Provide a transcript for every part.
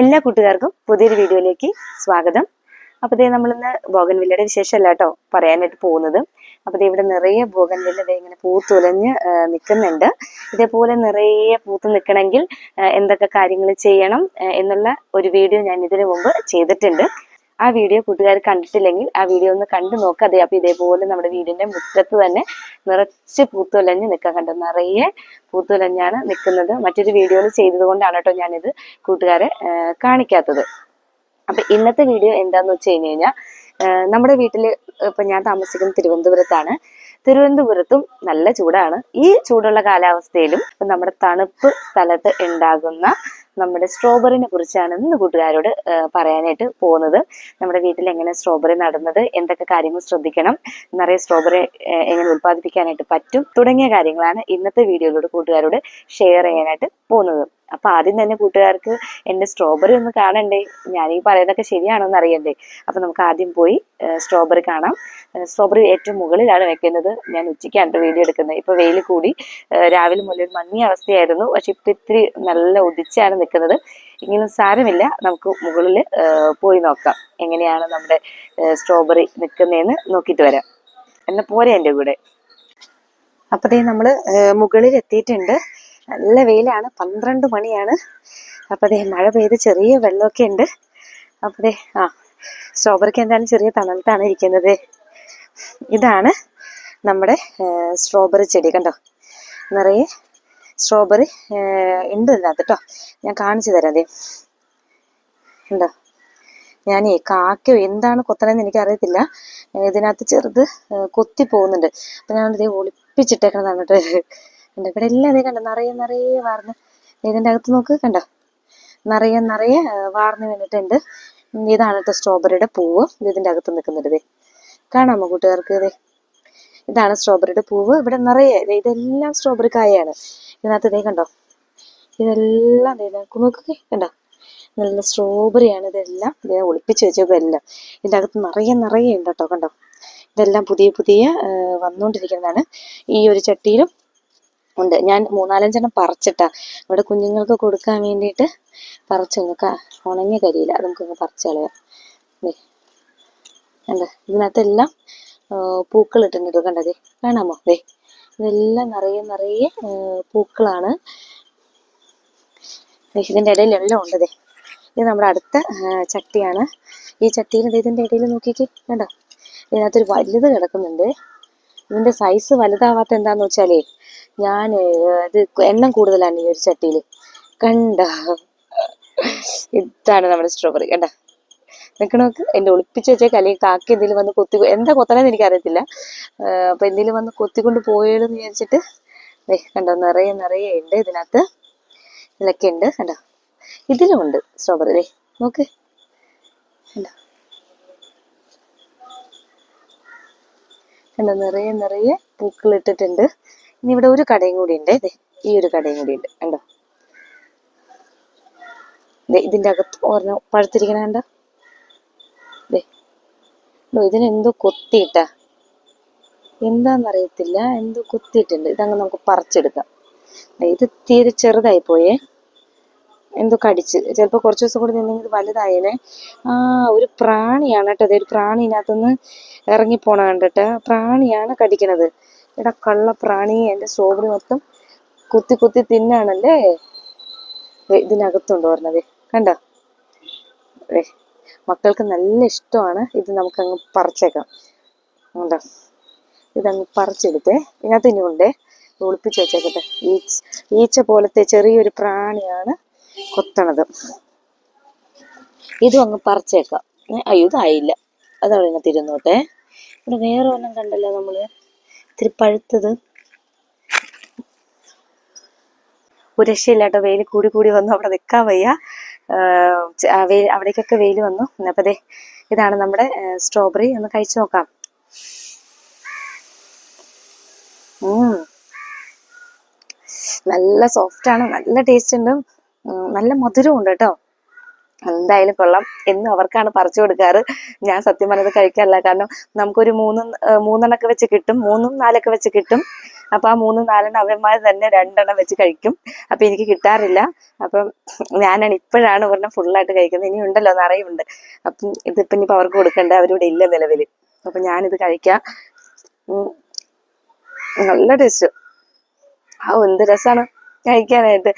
എല്ലാ കൂട്ടുകാർക്കും പുതിയൊരു വീഡിയോയിലേക്ക് സ്വാഗതം. അപ്പോൾ ഇതേ നമ്മളിന്ന് ബോഗൻവില്ലയുടെ വിശേഷമല്ല കേട്ടോ പറയാനായിട്ട് പോകുന്നത്. അപ്പോൾ ദേ ഇവിടെ നിറയെ ബോഗൻവില്ല ദേ ഇങ്ങനെ പൂത്തുലഞ്ഞ് നിൽക്കുന്നുണ്ട് ഇതേപോലെ നിറയെ പൂത്ത് നിൽക്കണമെങ്കിൽ എന്തൊക്കെ കാര്യങ്ങൾ ചെയ്യണം എന്നുള്ള ഒരു വീഡിയോ ഞാൻ ഇതിനു മുമ്പ് ചെയ്തിട്ടുണ്ട്. ആ വീഡിയോ കൂട്ടുകാർ കണ്ടിട്ടില്ലെങ്കിൽ ആ വീഡിയോ ഒന്ന് കണ്ടു നോക്കുക അതെ അപ്പോൾ ഇതേപോലെ നമ്മുടെ വീടിന്റെ മുറ്റത്ത് തന്നെ നിറച്ച് പൂത്തുലഞ്ഞ് നിൽക്കാൻ കണ്ടു. നിറയെ പൂത്തുലഞ്ഞാണ് നിൽക്കുന്നത്. മറ്റൊരു വീഡിയോയിൽ ചെയ്തത് കൊണ്ടാണ് കേട്ടോ ഞാനിത് കൂട്ടുകാരെ കാണിക്കാത്തത്. അപ്പൊ ഇന്നത്തെ വീഡിയോ എന്താന്ന് വെച്ച് കഴിഞ്ഞ് കഴിഞ്ഞാൽ നമ്മുടെ വീട്ടിൽ ഇപ്പൊ ഞാൻ താമസിക്കുന്നത് തിരുവനന്തപുരത്താണ്. തിരുവനന്തപുരത്തും നല്ല ചൂടാണ്. ഈ ചൂടുള്ള കാലാവസ്ഥയിലും നമ്മുടെ തണുപ്പ് സ്ഥലത്ത് ഉണ്ടാകുന്ന നമ്മുടെ സ്ട്രോബെറിനെ കുറിച്ചാണ് ഇന്ന് കൂട്ടുകാരോട് പറയാനായിട്ട് പോകുന്നത്. നമ്മുടെ വീട്ടിൽ എങ്ങനെ സ്ട്രോബെറി നടുന്നത് എന്തൊക്കെ കാര്യങ്ങൾ ശ്രദ്ധിക്കണം നിറയെ സ്ട്രോബെറി എങ്ങനെ ഉത്പാദിപ്പിക്കാനായിട്ട് പറ്റും തുടങ്ങിയ കാര്യങ്ങളാണ് ഇന്നത്തെ വീഡിയോയിലൂടെ കൂട്ടുകാരോട് ഷെയർ ചെയ്യാനായിട്ട് പോകുന്നത്. അപ്പൊ ആദ്യം തന്നെ കൂട്ടുകാർക്ക് എന്റെ സ്ട്രോബെറി ഒന്ന് കാണണ്ടേ? ഞാൻ ഈ പറയുന്നതൊക്കെ ശരിയാണോ അറിയണ്ടേ? അപ്പൊ നമുക്ക് ആദ്യം പോയി സ്ട്രോബെറി കാണാം. സ്ട്രോബെറി ഏറ്റവും മുകളിലാണ് വെക്കുന്നത്. ഞാൻ ഉച്ചയ്ക്കാണ് വീഡിയോ എടുക്കുന്നത്. ഇപ്പൊ വെയിൽ കൂടി രാവിലെ മുതൽ ഒരു മങ്ങിയ അവസ്ഥയായിരുന്നു. പക്ഷെ ഇപ്പൊ ഇത്തിരി നല്ല ഉദിച്ചാണ് നിൽക്കുന്നത്. എങ്കിലും സാരമില്ല. നമുക്ക് മുകളിൽ പോയി നോക്കാം. എങ്ങനെയാണ് നമ്മുടെ സ്ട്രോബെറി നിൽക്കുന്നതെന്ന് നോക്കിയിട്ട് വരാം. എന്നാൽ പോരെ എന്റെ കൂടെ. അപ്പൊ നമ്മൾ മുകളിൽ എത്തിയിട്ടുണ്ട്. നല്ല വെയിലാണ്. പന്ത്രണ്ട് മണിയാണ്. അപ്പോഴേ മഴ പെയ്ത് ചെറിയ വെള്ളമൊക്കെ ഉണ്ട്. അപ്പോഴേ ആ സ്ട്രോബെറിക്ക് എന്തായാലും ചെറിയ തണലത്താണ് ഇരിക്കുന്നത്. ഇതാണ് നമ്മുടെ സ്ട്രോബെറി ചെടി. കണ്ടോ? നിറയെ സ്ട്രോബെറി ഉണ്ട് ഇതിനകത്ത് കേട്ടോ ഞാൻ കാണിച്ചു തരാം ദേ. ഉണ്ടോ? ഞാനേ കാക്കയോ എന്താണ് കൊത്തണമെന്ന് എനിക്കറിയത്തില്ല. ഇതിനകത്ത് ചെറുത് കൊത്തി പോകുന്നുണ്ട്. അപ്പൊ ഞാൻ ഇതേ ഒളിപ്പിച്ചിട്ടേക്കണതാണ് കേട്ടോ എന്റെ ഇവിടെ എല്ലാം അതേ കണ്ടോ? നിറയെ നിറയെ വാർന്ന്. ഇതിന്റെ അകത്ത് നോക്ക് കണ്ടോ? നിറയെ നിറയെ വാർന്ന് വന്നിട്ടുണ്ട് ഇതാണ് കേട്ടോ സ്ട്രോബെറിയുടെ പൂവ്. ഇത് ഇതിന്റെ അകത്ത് നിൽക്കുന്നുണ്ട് ഇതേ കാണാമോ കൂട്ടുകാർക്ക് ഇതേ ഇതാണ് സ്ട്രോബെറിയുടെ പൂവ്. ഇവിടെ നിറയെ ഇതെല്ലാം സ്ട്രോബെറി കായാണ് ഇതിനകത്ത് ഇതേ കണ്ടോ? ഇതെല്ലാം ദേ നോക്ക് നോക്കുക കണ്ടോ? നല്ല സ്ട്രോബെറിയാണ് ഇതെല്ലാം ഇതിനെ ഒളിപ്പിച്ച് വെച്ചേക്കും എല്ലാം. ഇതിന്റെ അകത്ത് നിറയെ നിറയെ ഉണ്ട് കേട്ടോ കണ്ടോ? ഇതെല്ലാം പുതിയ പുതിയ വന്നുകൊണ്ടിരിക്കുന്നതാണ് ഈ ഒരു ചട്ടിയിലും ഉണ്ട്. ഞാൻ മൂന്നാലഞ്ചെണ്ണം പറിച്ചിട്ടാ. ഇവിടെ കുഞ്ഞുങ്ങൾക്ക് കൊടുക്കാൻ വേണ്ടിയിട്ട് പറിച്ചു നോക്കാം ഉണങ്ങിയ കരിയില്ല അത് നമുക്കൊന്ന് പറിച്ചു കളയാം. ഇതിനകത്തെല്ലാം പൂക്കൾ ഇട്ടിട്ടുണ്ട്. കണ്ടതേ കാണാമോ? ദേ ഇതെല്ലാം നിറയെ നിറയെ പൂക്കളാണ്. ഇതിന്റെ ഇടയിലെല്ലാം ഉണ്ട് ദേ. ഇത് നമ്മുടെ അടുത്ത ചട്ടിയാണ്. ഈ ചട്ടിയിൽ ഇതിന്റെ ഇടയിൽ നോക്കിക്കേ. കണ്ടോ? ഇതിനകത്തൊരു വലുത് കിടക്കുന്നുണ്ട്. ഇതിന്റെ സൈസ് വലുതാവാത്ത എന്താന്ന് വെച്ചാലേ ഞാൻ ഇത് എണ്ണം കൂടുതലാണ് ഈ ഒരു ചട്ടിയിൽ കണ്ട? ഇതാണ് നമ്മുടെ സ്ട്രോബെറി കണ്ട? നിൽക്കണോക്ക് എന്റെ ഒളിപ്പിച്ച് വെച്ചേക്ക് അല്ലെങ്കിൽ കാക്ക എന്തെങ്കിലും വന്ന് കൊത്തി എന്താ കൊത്തണമെന്ന് എനിക്കറിയത്തില്ല. അപ്പം എന്തെങ്കിലും വന്ന് കൊത്തിക്കൊണ്ട് പോയാലെന്ന് വിചാരിച്ചിട്ട് കണ്ടോ നിറയെ നിറയെ ഉണ്ട് ഇതിനകത്ത്. ഇതിലൊക്കെ ഉണ്ട് കണ്ടോ? ഇതിലും ഉണ്ട് സ്ട്രോബെറി ദേ നോക്ക്. കണ്ടോ? കണ്ടോ നിറയെ നിറയെ പൂക്കൾ ഇട്ടിട്ടുണ്ട്. ഇനി ഇവിടെ ഒരു കടയും കൂടി ഉണ്ട് ദേ ഈ ഒരു കടയും കൂടി ഉണ്ട് കണ്ടോ? ദേ ഇതിന്റെ അകത്ത് ഒരെണ്ണം പഴുത്തിരിക്കണ കണ്ടോ? ഇതിനെന്തോ കൊത്തിയിട്ടാ. എന്താന്നറിയത്തില്ല എന്തോ കുത്തിയിട്ടുണ്ട്. ഇതങ്ങ് നമുക്ക് പറിച്ചെടുക്കാം. ഇത് തീരെ ചെറുതായി പോയേ. എന്തോ കടിച്ച്. ചിലപ്പോൾ കുറച്ച് ദിവസം കൂടി നിന്നെങ്കിൽ ഇത് വലുതായേനെ. ആ ഒരു പ്രാണിയാണ് കേട്ടോ. അതെ ഒരു പ്രാണി ഇതിനകത്തുനിന്ന് ഇറങ്ങിപ്പോണ കണ്ടിട്ട്. പ്രാണിയാണ് കടിക്കണത്. എടാ കള്ള പ്രാണി എന്റെ സോബിന് മൊത്തം കുത്തി കുത്തി തിന്നാണല്ലേ? ഇതിനകത്തുണ്ട് പറഞ്ഞത്. കണ്ടോ? മക്കൾക്ക് നല്ല ഇഷ്ടമാണ്. ഇത് നമുക്കങ്ങ് പറിച്ചേക്കാം. എന്താ ഇതങ്ങ് പറിച്ചെടുത്തേ ഇതിനകത്ത് ഇനി ഉണ്ടേ. ഒളിപ്പിച്ച് വെച്ചേക്കട്ടെ. ഈച്ച ഈച്ച പോലത്തെ ചെറിയൊരു പ്രാണിയാണ് കൊത്തണത്. ഇതും അങ്ങ് പറിച്ചേക്കാം. അയ്യോ ഇതായില്ല. അതവിടെ ഇതിനകത്ത് ഇരുന്നോട്ടെ. ഇവിടെ വേറെ ഒന്നും കണ്ടല്ലോ നമ്മൾ. ഇത്തിരി പഴുത്തത്. ഒരു രക്ഷയില്ലാട്ടോ വെയിൽ കൂടി കൂടി വന്നു. അവിടെ നിൽക്കാൻ വയ്യ. വെയിൽ അവിടേക്കൊക്കെ വെയിൽ വന്നു. അപ്പൊ ദേ ഇതാണ് നമ്മുടെ സ്ട്രോബെറി ഒന്ന് കഴിച്ചു നോക്കാം. നല്ല സോഫ്റ്റ് ആണ്. നല്ല ടേസ്റ്റ് ഉണ്ട്. നല്ല മധുരവും ഉണ്ട് കേട്ടോ. എന്തായാലും കൊള്ളാം. എന്നും അവർക്കാണ് പറിച്ചു കൊടുക്കാറ്. ഞാൻ സത്യം പറഞ്ഞത് കഴിക്കാറില്ല. കാരണം നമുക്കൊരു മൂന്നും മൂന്നെണ്ണൊക്കെ വെച്ച് കിട്ടും. മൂന്നും നാലൊക്കെ വെച്ച് കിട്ടും. അപ്പൊ ആ മൂന്നും നാലെണ്ണം അവന്മാർ തന്നെ രണ്ടെണ്ണം വെച്ച് കഴിക്കും. അപ്പൊ എനിക്ക് കിട്ടാറില്ല. അപ്പം ഞാനാണ് ഇപ്പോഴാണ് ഒരെണ്ണം ഫുള്ളായിട്ട് കഴിക്കുന്നത്. ഇനി ഉണ്ടല്ലോ നിറയുണ്ട് അപ്പം ഇതിപ്പം ഇനിയിപ്പോൾ അവർക്ക് കൊടുക്കണ്ട അവരിവിടെ ഇല്ല നിലവിൽ അപ്പൊ ഞാനിത് കഴിക്കാം. നല്ല ടേസ്റ്റ്. ആ എന്ത് രസമാണ് കഴിക്കാനായിട്ട്.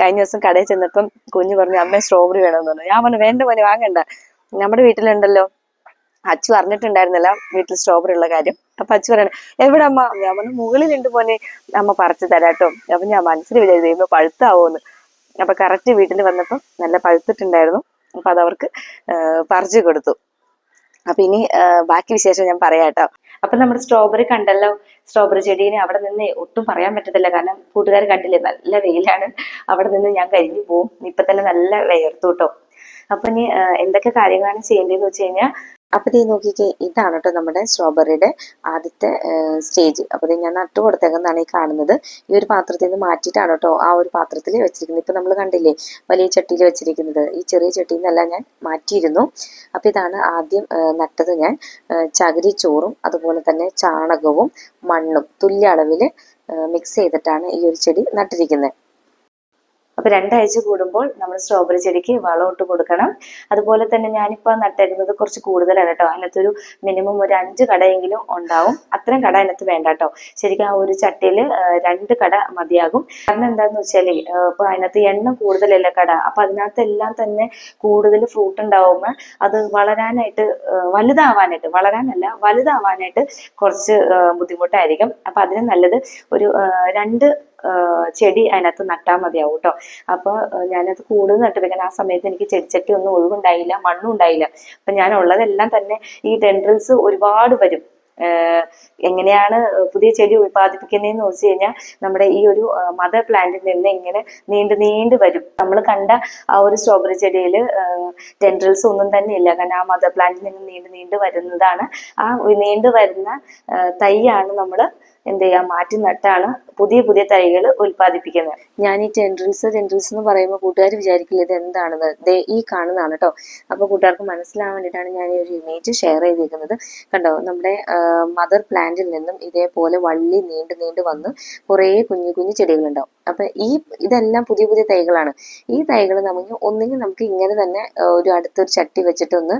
കഴിഞ്ഞ ദിവസം കടയിൽ ചെന്നപ്പം കുഞ്ഞു പറഞ്ഞു അമ്മ സ്ട്രോബെറി വേണമെന്ന് പറഞ്ഞു. ഞാൻ പറഞ്ഞു വേണ്ട മോനെ വാങ്ങണ്ട. നമ്മുടെ വീട്ടിലുണ്ടല്ലോ. അച്ചു അറിഞ്ഞിട്ടുണ്ടായിരുന്നില്ല വീട്ടിൽ സ്ട്രോബെറി ഉള്ള കാര്യം. അപ്പൊ അച്ചു പറയണ എവിടെ അമ്മ? ഞാൻ പറഞ്ഞു മുകളിലുണ്ട് മോനെ. അമ്മ പറിച്ചു തരാട്ടോ അപ്പൊ ഞാൻ മനസ്സിൽ വിചാരിച്ചു ഇപ്പൊ പഴുത്താവോന്ന്. അപ്പൊ കറക്റ്റ് വീട്ടിൽ വന്നപ്പോൾ നല്ല പഴുത്തിട്ടുണ്ടായിരുന്നു. അപ്പൊ അതവർക്ക് പറിച്ചു കൊടുത്തു. അപ്പൊ ഇനി ബാക്കി വിശേഷം ഞാൻ പറയാട്ടോ അപ്പൊ നമ്മുടെ സ്ട്രോബെറി കണ്ടല്ലോ. സ്ട്രോബെറി ചെടീനെ അവിടെ നിന്ന് ഒട്ടും പറയാൻ പറ്റത്തില്ല. കാരണം കൂട്ടുകാർ കണ്ടില്ലേ നല്ല വെയിലാണ്. അവിടെ നിന്ന് ഞാൻ കഴിഞ്ഞു പോവും. ഇപ്പൊ തന്നെ നല്ല വിയർത്തു കേട്ടോ. അപ്പൊ ഇനി എന്തൊക്കെ കാര്യങ്ങളാണ് ചെയ്യേണ്ടതെന്ന് വെച്ച് കഴിഞ്ഞാൽ അപ്പൊ ഇത് നോക്കിക്കേ ഇതാണ് കേട്ടോ നമ്മുടെ സ്ട്രോബെറിയുടെ ആദ്യത്തെ സ്റ്റേജ് അപ്പോൾ ഇത് ഞാൻ നട്ടു കൊടുത്തേക്കുന്നതാണ് ഈ കാണുന്നത്. ഈ ഒരു പാത്രത്തിൽ നിന്ന് മാറ്റിയിട്ടാണ് കേട്ടോ ആ ഒരു പാത്രത്തിൽ വെച്ചിരിക്കുന്നത്. ഇപ്പൊ നമ്മൾ കണ്ടില്ലേ വലിയ ചട്ടിയിൽ വെച്ചിരിക്കുന്നത്. ഈ ചെറിയ ചട്ടിയിൽ നിന്നെല്ലാം ഞാൻ മാറ്റിയിരുന്നു. അപ്പോൾ ഇതാണ് ആദ്യം നട്ടത് ഞാൻ ചകിരി ചോറും അതുപോലെ തന്നെ ചാണകവും മണ്ണും തുല്യ അളവിൽ മിക്സ് ചെയ്തിട്ടാണ് ഈ ഒരു ചെടി നട്ടിരിക്കുന്നത്. അപ്പൊ രണ്ടാഴ്ച കൂടുമ്പോൾ നമ്മൾ സ്ട്രോബെറി ചെടിക്ക് വളം ഇട്ട് കൊടുക്കണം. അതുപോലെ തന്നെ ഞാനിപ്പോൾ നട്ടേക്കുന്നത് കുറച്ച് കൂടുതലാണ് കേട്ടോ. അതിനകത്തൊരു മിനിമം ഒരു അഞ്ച് കടയെങ്കിലും ഉണ്ടാവും. അത്രയും കട അതിനകത്ത് വേണ്ട കേട്ടോ. ശരിക്കും ആ ഒരു ചട്ടിയിൽ രണ്ട് കട മതിയാകും. കാരണം എന്താന്ന് വെച്ചാൽ ഇപ്പൊ അതിനകത്ത് എണ്ണം കൂടുതലല്ലേ കട. അപ്പോൾ അതിനകത്ത് എല്ലാം തന്നെ കൂടുതൽ ഫ്രൂട്ട് ഉണ്ടാവുമ്പോൾ അത് വളരാനായിട്ട് വലുതാവാനായിട്ട് വളരാനല്ല വലുതാവാനായിട്ട് കുറച്ച് ബുദ്ധിമുട്ടായിരിക്കും. അപ്പൊ അതിന് നല്ലത് ഒരു രണ്ട് ചെടി അതിനകത്ത് നട്ടാൽ മതിയാവും കേട്ടോ അപ്പോൾ ഞാനത് കൂടുതൽ നട്ട് വെക്കാൻ ആ സമയത്ത് എനിക്ക് ചെടിച്ചട്ടി ഒന്നും ഒഴിവുണ്ടായില്ല മണ്ണും ഉണ്ടായില്ല അപ്പൊ ഞാൻ ഉള്ളതെല്ലാം തന്നെ ഈ ടെൻഡ്രൽസ് ഒരുപാട് വരും. എങ്ങനെയാണ് പുതിയ ചെടി ഉൽപ്പാദിപ്പിക്കുന്നതെന്ന് ചോദിച്ചു കഴിഞ്ഞാൽ നമ്മുടെ ഈ ഒരു മദർ പ്ലാന്റിൽ നിന്ന് ഇങ്ങനെ നീണ്ടു നീണ്ടു വരും. നമ്മൾ കണ്ട ആ ഒരു സ്ട്രോബെറി ചെടിയിൽ ടെൻഡ്രൽസ് ഒന്നും തന്നെ ഇല്ല. കാരണം ആ മദർ പ്ലാന്റിൽ നിന്ന് നീണ്ടു നീണ്ടു വരുന്നതാണ്. ആ നീണ്ടു വരുന്ന തൈയാണ് നമ്മൾ എന്ത് ചെയ്യുക മാറ്റി നട്ടാണ് പുതിയ പുതിയ തൈകൾ ഉൽപ്പാദിപ്പിക്കുന്നത്. ഞാൻ ഈ ടെൻഡ്രിൽസ് ടെൻഡ്രിൽസ് എന്ന് പറയുമ്പോൾ കൂട്ടുകാർ വിചാരിക്കില്ല ഇത് എന്താണെന്ന്? ദേ ഈ കാണുന്നതാണ് കേട്ടോ അപ്പോൾ കൂട്ടുകാർക്ക് മനസ്സിലാവാൻ വേണ്ടിയിട്ടാണ് ഞാൻ ഈ ഒരു ഇമേജ് ഷെയർ ചെയ്തിരിക്കുന്നത് കണ്ടോ നമ്മുടെ മദർ പ്ലാന്റിൽ നിന്നും ഇതേപോലെ വള്ളി നീണ്ടു നീണ്ടു വന്ന് കുറേ കുഞ്ഞു കുഞ്ഞു ചെടികളുണ്ടാവും. അപ്പൊ ഈ ഇതെല്ലാം പുതിയ പുതിയ തൈകളാണ്. ഈ തൈകൾ നമുക്ക് ഒന്നുകിൽ നമുക്ക് ഇങ്ങനെ തന്നെ ഒരു അടുത്തൊരു ചട്ടി വെച്ചിട്ട് ഒന്ന്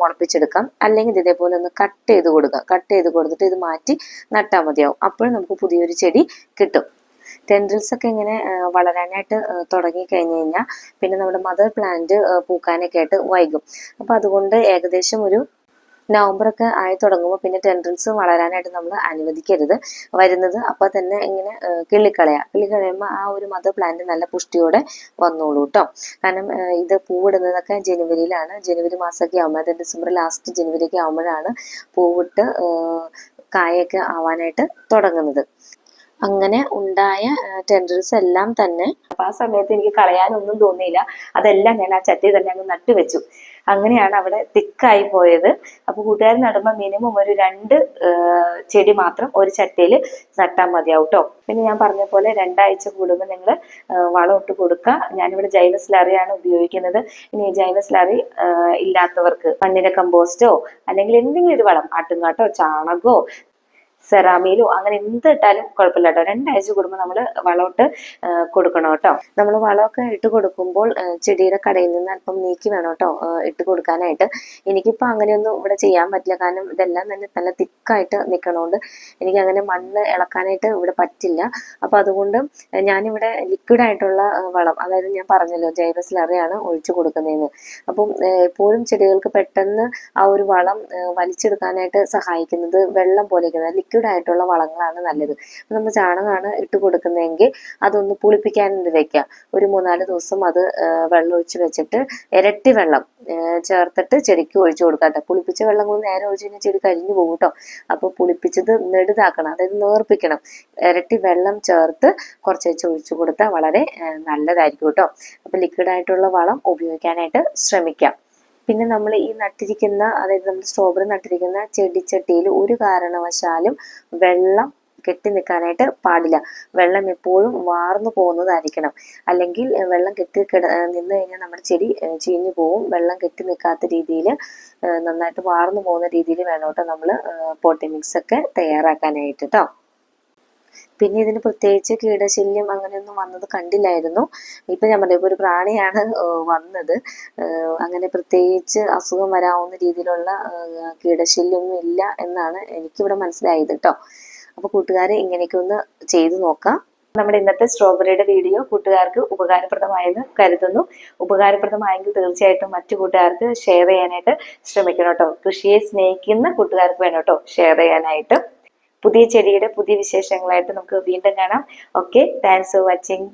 മുളപ്പിച്ചെടുക്കാം. അല്ലെങ്കിൽ ഇതേപോലെ ഒന്ന് കട്ട് ചെയ്ത് കൊടുക്കാം. കട്ട് ചെയ്ത് കൊടുത്തിട്ട് ഇത് മാറ്റി നട്ടാൽ മതിയാവും. അപ്പോഴും നമുക്ക് പുതിയൊരു ചെടി കിട്ടും. ടെൻഡ്രിൽസ് ഒക്കെ ഇങ്ങനെ വളരാനായിട്ട് തുടങ്ങി കഴിഞ്ഞു കഴിഞ്ഞാൽ പിന്നെ നമ്മുടെ മദർ പ്ലാന്റ് പൂക്കാനൊക്കെ ആയിട്ട് വൈകും. അപ്പൊ അതുകൊണ്ട് ഏകദേശം ഒരു നവംബർ ഒക്കെ ആയി തുടങ്ങുമ്പോൾ പിന്നെ ടെൻഡൻസ് വളരാനായിട്ട് നമ്മൾ അനുവദിക്കരുത്. വരുന്നത് അപ്പോൾ തന്നെ ഇങ്ങനെ കിള്ളിക്കളയുക കിള്ളിക്കളയാം. കിള്ളിക്കളയുമ്പോൾ ആ ഒരു മദർ പ്ലാന്റ് നല്ല പുഷ്ടിയോടെ വന്നോളൂ കേട്ടോ കാരണം ഇത് പൂവിടുന്നതൊക്കെ ജനുവരിയിലാണ്. ജനുവരി മാസമൊക്കെ ആകുമ്പോൾ ഡിസംബർ ലാസ്റ്റ് ജനുവരി ഒക്കെ ആകുമ്പോഴാണ് പൂവിട്ട് കായൊക്കെ ആവാനായിട്ട് തുടങ്ങുന്നത്. അങ്ങനെ ഉണ്ടായ ടെൻഡേഴ്സ് എല്ലാം തന്നെ അപ്പൊ ആ സമയത്ത് എനിക്ക് കളയാനൊന്നും തോന്നിയില്ല. അതെല്ലാം ഞാൻ ആ ചട്ടി തന്നെ അങ്ങ് നട്ടുവെച്ചു. അങ്ങനെയാണ് അവിടെ തിക്കായി പോയത്. അപ്പൊ കൂട്ടുകാർ നടുമ്പോൾ മിനിമം ഒരു രണ്ട് ചെടി മാത്രം ഒരു ചട്ടിയിൽ നട്ടാൽ മതിയാവും കേട്ടോ പിന്നെ ഞാൻ പറഞ്ഞ പോലെ രണ്ടാഴ്ച കൂടുമ്പോൾ നിങ്ങൾ വളം ഇട്ട് കൊടുക്കുക ഞാനിവിടെ ജൈവ സ്ലറിയാണ് ഉപയോഗിക്കുന്നത്. ഇനി ജൈവ സ്ലറി ഇല്ലാത്തവർക്ക് മണ്ണിര കമ്പോസ്റ്റോ അല്ലെങ്കിൽ എന്തെങ്കിലും ഒരു വളം ആട്ടുംകാട്ടോ ചാണകമോ സെറാമിയിലോ അങ്ങനെ എന്ത് ഇട്ടാലും കുഴപ്പമില്ല കേട്ടോ. രണ്ടാഴ്ച കൂടുമ്പോൾ നമ്മൾ വളമിട്ട് കൊടുക്കണം കേട്ടോ. നമ്മൾ വളമൊക്കെ ഇട്ട് കൊടുക്കുമ്പോൾ ചെടിയുടെ കടയിൽ നിന്ന് അല്പം നീക്കി വേണം കേട്ടോ ഇട്ട് കൊടുക്കാനായിട്ട്. എനിക്കിപ്പോൾ അങ്ങനെയൊന്നും ഇവിടെ ചെയ്യാൻ പറ്റില്ല. കാരണം ഇതെല്ലാം തന്നെ നല്ല തിക്കായിട്ട് നിൽക്കണോണ്ട് എനിക്ക് അങ്ങനെ മണ്ണ് ഇളക്കാനായിട്ട് ഇവിടെ പറ്റില്ല. അപ്പോൾ അതുകൊണ്ട് ഞാനിവിടെ ലിക്വിഡ് ആയിട്ടുള്ള വളം അതായത് ഞാൻ പറഞ്ഞല്ലോ ജൈവ സ്ലറിയാണ് ഒഴിച്ചു കൊടുക്കുന്നതെന്ന്. അപ്പം എപ്പോഴും ചെടികൾക്ക് പെട്ടെന്ന് ആ ഒരു വളം വലിച്ചെടുക്കാനായിട്ട് സഹായിക്കുന്നത് വെള്ളം പോലെ ഇരിക്കുന്നത് ലിക്വിഡ് ആയിട്ടുള്ള വളങ്ങളാണ് നല്ലത്. നമ്മൾ ചാണകമാണ് ഇട്ട് കൊടുക്കുന്നതെങ്കിൽ അതൊന്ന് പുളിപ്പിക്കാൻ വെക്കുക ഒരു മൂന്നാൽ ദിവസം അത് വെള്ളം ഒഴിച്ച് വെച്ചിട്ട് ഇരട്ടി വെള്ളം ചേർത്തിട്ട് ചെടിക്ക് ഒഴിച്ചു കൊടുക്കാം കേട്ടോ. പുളിപ്പിച്ച വെള്ളം കൂടി നേരെ ഒഴിച്ച് കഴിഞ്ഞാൽ ചെടി കരിഞ്ഞു പോകും കേട്ടോ. അപ്പോൾ പുളിപ്പിച്ചത് നെടുതാക്കണം അതായത് നേർപ്പിക്കണം ഇരട്ടി വെള്ളം ചേർത്ത് കുറച്ച് വെച്ച് ഒഴിച്ചു കൊടുത്താൽ വളരെ നല്ലതായിരിക്കും കേട്ടോ. അപ്പോൾ ലിക്വിഡ് ആയിട്ടുള്ള വളം ഉപയോഗിക്കാനായിട്ട് ശ്രമിക്കാം. പിന്നെ നമ്മൾ ഈ നട്ടിരിക്കുന്ന അതായത് നമ്മൾ സ്ട്രോബെറി നട്ടിരിക്കുന്ന ചെടിച്ചട്ടിയിൽ ഒരു കാരണവശാലും വെള്ളം കെട്ടി നിൽക്കാനായിട്ട് പാടില്ല. വെള്ളം എപ്പോഴും വാർന്നു പോകുന്നതായിരിക്കണം. അല്ലെങ്കിൽ വെള്ളം കെട്ടി കിട നിന്ന് കഴിഞ്ഞാൽ നമ്മുടെ ചെടി ചീഞ്ഞു പോവും. വെള്ളം കെട്ടി നിൽക്കാത്ത രീതിയിൽ നന്നായിട്ട് വാർന്നു പോകുന്ന രീതിയിൽ വേണം കേട്ടോ നമ്മൾ പോട്ടി മിക്സ് ഒക്കെ തയ്യാറാക്കാനായിട്ട് കേട്ടോ പിന്നെ ഇതിന് പ്രത്യേകിച്ച് കീടശല്യം അങ്ങനെയൊന്നും വന്നത് കണ്ടില്ലായിരുന്നു. ഇപ്പൊ ഞാൻ പറഞ്ഞു ഒരു പ്രാണിയാണ് വന്നത്. അങ്ങനെ പ്രത്യേകിച്ച് അസുഖം വരാവുന്ന രീതിയിലുള്ള കീടശല്യമൊന്നും ഇല്ല എന്നാണ് എനിക്കിവിടെ മനസ്സിലായത് കേട്ടോ. അപ്പൊ കൂട്ടുകാരെ ഇങ്ങനെയൊക്കെ ഒന്ന് ചെയ്തു നോക്കാം. നമ്മുടെ ഇന്നത്തെ സ്ട്രോബെറിയുടെ വീഡിയോ കൂട്ടുകാർക്ക് ഉപകാരപ്രദമായെന്ന് കരുതുന്നു. ഉപകാരപ്രദമായെങ്കിൽ തീർച്ചയായിട്ടും മറ്റു കൂട്ടുകാർക്ക് ഷെയർ ചെയ്യാനായിട്ട് ശ്രമിക്കണം കേട്ടോ. കൃഷിയെ സ്നേഹിക്കുന്ന കൂട്ടുകാർക്ക് വേണം കേട്ടോ ഷെയർ ചെയ്യാനായിട്ട്. പുതിയ ചെടിയുടെ പുതിയ വിശേഷങ്ങളായിട്ട് നമുക്ക് വീണ്ടും കാണാം. Okay thanks for watching